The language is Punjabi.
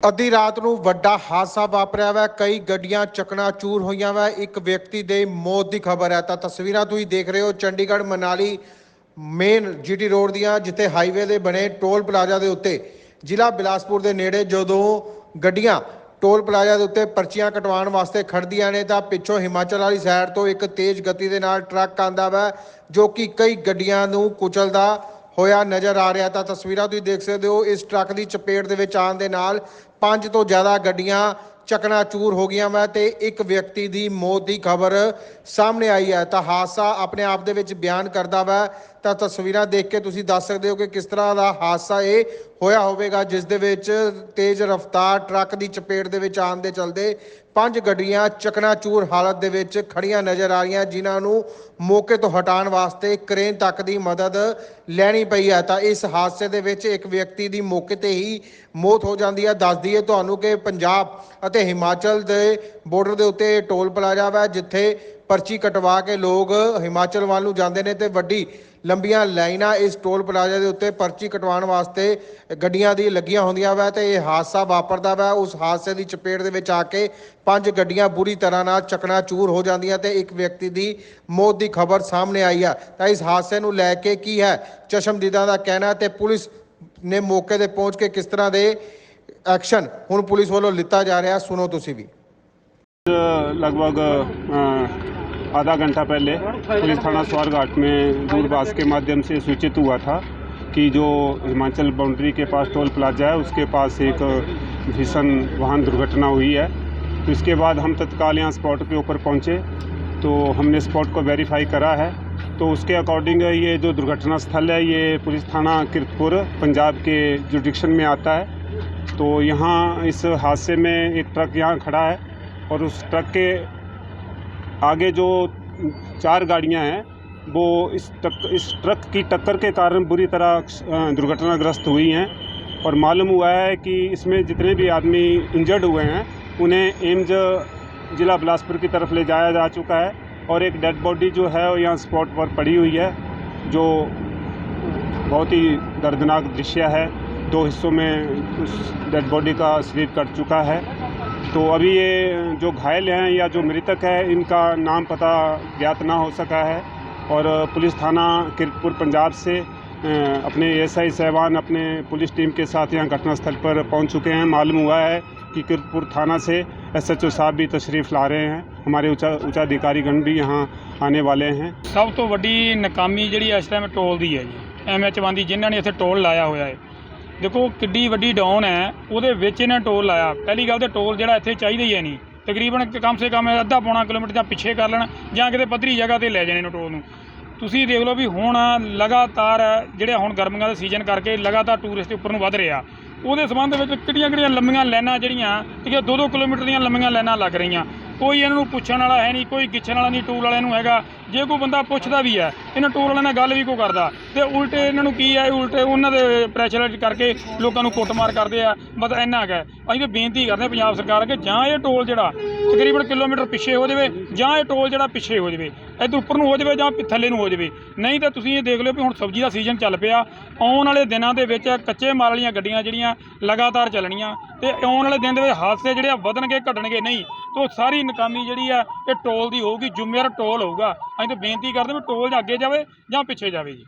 ਅੱਧੀ ਰਾਤ ਨੂੰ ਵੱਡਾ ਹਾਦਸਾ ਵਾਪਰਿਆ ਵਾ। ਕਈ ਗੱਡੀਆਂ ਚਕਨਾਚੂਰ ਹੋਈਆਂ ਵਾ। ਇੱਕ ਵਿਅਕਤੀ ਦੇ ਮੌਤ ਦੀ ਖਬਰ ਹੈ। ਤਾਂ ਤਸਵੀਰਾਂ ਤੁਸੀਂ ਦੇਖ ਰਹੇ ਹੋ Chandigarh Manali main GT road ਦੀਆਂ, ਜਿੱਥੇ ਹਾਈਵੇ ਦੇ ਬਣੇ ਟੋਲ ਪਲਾਜ਼ਾ ਦੇ ਉੱਤੇ। ਜ਼ਿਲ੍ਹਾ ਬਿਲਾਸਪੁਰ ਦੇ ਨੇੜੇ ਜਦੋਂ ਗੱਡੀਆਂ ਟੋਲ ਪਲਾਜ਼ਾ ਦੇ ਉੱਤੇ ਪਰਚੀਆਂ ਕਟਵਾਉਣ ਵਾਸਤੇ ਖੜਦੀਆਂ ਨੇ, ਤਾਂ ਪਿੱਛੋਂ ਹਿਮਾਚਲ ਵਾਲੀ ਸਾਈਡ ਤੋਂ ਇੱਕ ਤੇਜ਼ ਗਤੀ ਦੇ ਨਾਲ ਟਰੱਕ ਆਂਦਾ ਵਾ, ਜੋ ਕਿ ਕਈ ਗੱਡੀਆਂ ਨੂੰ ਕੁਚਲਦਾ ਹੋਇਆ ਨਜ਼ਰ ਆ ਰਿਹਾ। ਤਾਂ ਤਸਵੀਰਾਂ ਤੁਸੀਂ ਦੇਖ ਸਕਦੇ ਹੋ, ਇਸ ਟਰੱਕ ਦੀ ਚਪੇਟ ਦੇ ਵਿੱਚ ਆਉਣ ਦੇ ਨਾਲ ਪੰਜ ਤੋਂ ਜ਼ਿਆਦਾ ਗੱਡੀਆਂ ਚਕਨਾਚੂਰ ਹੋ ਗਈਆਂ ਵਾ ਤੇ ਇੱਕ ਵਿਅਕਤੀ ਦੀ ਮੌਤ ਦੀ ਖਬਰ ਸਾਹਮਣੇ ਆਈ ਹੈ। ਤਾਂ ਹਾਦਸਾ ਆਪਣੇ ਆਪ ਦੇ ਵਿੱਚ ਬਿਆਨ ਕਰਦਾ ਵਾ। ਤਾਂ ਤਸਵੀਰਾਂ ਦੇਖ ਕੇ ਤੁਸੀਂ ਦੱਸ ਸਕਦੇ ਹੋ ਕਿ ਕਿਸ ਤਰ੍ਹਾਂ ਦਾ ਹਾਦਸਾ ਇਹ ਹੋਇਆ ਹੋਵੇਗਾ, ਜਿਸ ਦੇ ਵਿੱਚ ਤੇਜ਼ ਰਫ਼ਤਾਰ ਟਰੱਕ ਦੀ ਚਪੇਟ ਦੇ ਵਿੱਚ ਆਉਣ ਦੇ ਚਲਦੇ ਪੰਜ ਗੱਡੀਆਂ ਚਕਨਾਚੂਰ ਹਾਲਤ ਦੇ ਵਿੱਚ ਖੜੀਆਂ ਨਜ਼ਰ ਆ ਰਹੀਆਂ, ਜਿਨ੍ਹਾਂ ਨੂੰ ਮੌਕੇ ਤੋਂ ਹਟਾਉਣ ਵਾਸਤੇ ਕ੍ਰੇਨ ਤੱਕ ਦੀ ਮਦਦ ਲੈਣੀ ਪਈ ਹੈ। ਤਾਂ ਇਸ ਹਾਦਸੇ ਦੇ ਵਿੱਚ ਇੱਕ ਵਿਅਕਤੀ ਦੀ ਮੌਕੇ ਤੇ ਹੀ ਮੌਤ ਹੋ ਜਾਂਦੀ ਹੈ। ਦੱਸ ਦਈਏ ਤੁਹਾਨੂੰ ਕਿ ਪੰਜਾਬ ਅਤੇ ਹਿਮਾਚਲ ਦੇ ਬਾਰਡਰ ਦੇ ਉੱਤੇ ਇਹ ਟੋਲ ਪਲਾਜ਼ਾ ਵਾ, ਜਿੱਥੇ ਪਰਚੀ ਕਟਵਾ ਕੇ ਲੋਕ ਹਿਮਾਚਲ ਵੱਲ ਨੂੰ ਜਾਂਦੇ ਨੇ ਤੇ ਵੱਡੀ ਲੰਬੀਆਂ ਲਾਈਨਾਂ ਇਸ ਟੋਲ ਪਲਾਜ਼ਾ ਦੇ ਉੱਤੇ ਪਰਚੀ ਕਟਵਾਉਣ ਵਾਸਤੇ ਗੱਡੀਆਂ ਦੀ ਲੱਗੀਆਂ ਹੁੰਦੀਆਂ ਵਾ ਤੇ ਇਹ ਹਾਦਸਾ ਵਾਪਰਦਾ ਵਾ। ਉਸ ਹਾਦਸੇ ਦੀ ਚਪੇਟ ਦੇ ਵਿੱਚ ਆ ਕੇ ਪੰਜ ਗੱਡੀਆਂ ਬੁਰੀ ਤਰ੍ਹਾਂ ਨਾਲ ਚਕਨਾਚੂਰ ਹੋ ਜਾਂਦੀਆਂ ਤੇ ਇੱਕ ਵਿਅਕਤੀ ਦੀ ਮੌਤ ਦੀ ਖਬਰ ਸਾਹਮਣੇ ਆਈ ਆ। ਤਾਂ ਇਸ ਹਾਦਸੇ ਨੂੰ ਲੈ ਕੇ ਕੀ ਹੈ? ਚਸ਼ਮਦੀਦਾਂ ਦਾ ਕਹਿਣਾ ਤੇ ਪੁਲਿਸ ਨੇ ਮੌਕੇ ਤੇ ਪਹੁੰਚ ਕੇ ਕਿਸ ਤਰ੍ਹਾਂ ਦੇ ਐਕਸ਼ਨ ਹੁਣ ਪੁਲਿਸ ਵੱਲੋਂ ਲਿੱਤਾ ਜਾ ਰਿਹਾ ਸੁਣੋ ਤੁਸੀਂ ਵੀ लगभग अ, आधा घंटा पहले पुलिस थाना स्वारघाट में दूरभाष के माध्यम से सूचित हुआ था कि जो हिमाचल बाउंड्री के पास टोल प्लाजा है उसके पास एक भीषण वाहन दुर्घटना हुई है तो इसके बाद हम तत्काल यहाँ स्पॉट के ऊपर पहुँचे तो हमने स्पॉट को वेरीफाई करा है तो उसके अकॉर्डिंग ये जो दुर्घटना स्थल है ये पुलिस थाना किरतपुर पंजाब के जुडिक्शन में आता है तो यहाँ इस हादसे में एक ट्रक यहाँ खड़ा है और उस ट्रक के आगे जो चार गाड़ियाँ हैं, वो इस टक इस ट्रक की टक्कर के कारण बुरी तरह दुर्घटनाग्रस्त हुई हैं। और मालूम हुआ है कि इसमें जितने भी आदमी इंजर्ड हुए हैं, उन्हें एम्स ज़िला बिलासपुर की तरफ़ ले जाया जा चुका है और एक डेड बॉडी जो है, वो यहाँ स्पॉट पर पड़ी हुई है, जो बहुत ही दर्दनाक दृश्य है। दो हिस्सों में उस डेड बॉडी का शरीर कट चुका है तो अभी ये जो घायल हैं या जो मृतक है इनका नाम पता ज्ञात ना हो सका है और पुलिस थाना किरतपुर पंजाब से अ, अपने एसआई साहबान अपने पुलिस टीम के साथ यहाँ घटनास्थल पर पहुँच चुके हैं मालूम हुआ है कि किरतपुर थाना से एसएचओ साहब भी तशरीफ़ ला रहे हैं हमारे उच्चा उच्चाधिकारीगण भी यहाँ आने वाले हैं ਸਭ ਤੋਂ ਵੱਡੀ ਨਾਕਾਮੀ ਜਿਹੜੀ ਇਸ ਟਾਈਮ ਟੋਲ ਦੀ ਹੈ ਜੀ ਐਮਐਚ1 ਦੀ ਜਿਨ੍ਹਾਂ ਨੇ ਇੱਥੇ ਟੋਲ ਲਾਇਆ ਹੋਇਆ ਹੈ ਦੇਖੋ ਕਿੱਡੀ ਵੱਡੀ ਡਾਊਨ ਹੈ, ਉਹਦੇ ਵਿੱਚ ਇਹਨਾਂ ਟੋਲ ਲਾਇਆ। ਪਹਿਲੀ ਗੱਲ ਤੇ ਟੋਲ ਜਿਹੜਾ ਇੱਥੇ ਚਾਹੀਦਾ ਹੀ ਹੈ ਨਹੀਂ। ਤਕਰੀਬਨ ਕਮ ਸੇ ਕਮ ਅੱਧਾ ਪੌਣਾ ਕਿਲੋਮੀਟਰ ਜਾਂ ਪਿੱਛੇ ਕਰ ਲੈਣ, ਜਾਂ ਕਿਤੇ ਪੱਧਰੀ ਜਗ੍ਹਾ ਤੇ ਲੈ ਜਾਣੇ ਨੇ ਟੋਲ ਨੂੰ। ਤੁਸੀਂ ਦੇਖ ਲਓ ਵੀ ਹੁਣ ਲਗਾਤਾਰ ਜਿਹੜੇ ਹੁਣ ਗਰਮੀਆਂ ਦਾ ਸੀਜ਼ਨ ਕਰਕੇ ਲਗਾਤਾਰ ਟੂਰਿਸਟ ਉੱਪਰ ਨੂੰ ਵੱਧ ਰਿਹਾ। ਉਹਦੇ ਸੰਬੰਧ ਵਿੱਚ ਕਿਹੜੀਆਂ ਕਿਹੜੀਆਂ ਲੰਮੀਆਂ ਲਾਈਨਾਂ ਜਿਹੜੀਆਂ ਕਿ 2-2 ਕਿਲੋਮੀਟਰ ਦੀਆਂ ਲੰਮੀਆਂ ਲਾਈਨਾਂ ਲੱਗ ਰਹੀਆਂ। ਕੋਈ ਇਹਨਾਂ ਨੂੰ ਪੁੱਛਣ ਵਾਲਾ ਹੈ ਨਹੀਂ, ਕੋਈ ਗਿੱਛਣ ਵਾਲਾ ਨਹੀਂ, ਟੂਲ ਵਾਲਿਆਂ ਨੂੰ ਹੈਗਾ। ਜੇ ਕੋਈ ਬੰਦਾ ਪੁੱਛਦਾ ਵੀ ਹੈ, ਇਹਨਾਂ ਟੂਲ ਵਾਲਿਆਂ ਨਾਲ ਗੱਲ ਵੀ ਕੋਈ ਕਰਦਾ। ਤੇ ਉਲਟੇ ਇਹਨਾਂ ਨੂੰ ਕੀ ਹੈ ਇਹ ਉਲਟੇ ਉਹਨਾਂ ਦੇ ਪ੍ਰੈਸ਼ਰ ਕਰਕੇ ਲੋਕਾਂ ਨੂੰ ਕੁੱਟਮਾਰ ਕਰਦੇ ਆ। ਬਸ ਇੰਨਾ ਕੁ ਹੈ। ਅਸੀਂ ਤਾਂ ਬੇਨਤੀ ਕਰਦੇ ਹਾਂ ਪੰਜਾਬ ਸਰਕਾਰ ਅੱਗੇ, ਜਾਂ ਇਹ ਟੋਲ ਜਿਹੜਾ ਤਕਰੀਬਨ ਕਿਲੋਮੀਟਰ ਪਿੱਛੇ ਹੋ ਜਾਵੇ, ਜਾਂ ਇਹ ਟੋਲ ਜਿਹੜਾ ਪਿੱਛੇ ਹੋ ਜਾਵੇ ਇਹ ਤੋਂ ਉੱਪਰ ਨੂੰ ਹੋ ਜਾਵੇ ਜਾਂ ਥੱਲੇ ਨੂੰ ਹੋ ਜਾਵੇ। ਨਹੀਂ ਤਾਂ ਤੁਸੀਂ ਇਹ ਦੇਖ ਲਿਓ ਵੀ ਹੁਣ ਸਬਜ਼ੀ ਦਾ ਸੀਜ਼ਨ ਚੱਲ ਪਿਆ। ਆਉਣ ਵਾਲੇ ਦਿਨਾਂ ਦੇ ਵਿੱਚ ਕੱਚੇ ਮਾਲ ਵਾਲੀਆਂ ਗੱਡੀਆਂ ਜਿਹੜੀਆਂ ਲਗਾਤਾਰ ਚੱਲਣੀਆਂ ਤੇ ਆਉਣ ਵਾਲੇ ਦਿਨ ਦੇ ਵਿੱਚ ਹਾਦਸੇ ਜਿਹੜੇ ਆ ਵਧਣਗੇ, ਘਟਣਗੇ ਨਹੀਂ, ਤੋਂ ਸਾਰੀ ਨਕਾਮੀ ਜਿਹੜੀ ਆ, ਇਹ ਟੋਲ ਦੀ ਹੋਊਗੀ ਜ਼ਿੰਮੇਵਾਰ ਟੋਲ ਹੋਊਗਾ। ਅਸੀਂ ਤਾਂ ਬੇਨਤੀ ਕਰਦੇ ਵੀ ਟੋਲ ਜਾਂ ਅੱਗੇ ਜਾਵੇ ਜਾਂ ਪਿੱਛੇ ਜਾਵੇ ਜੀ।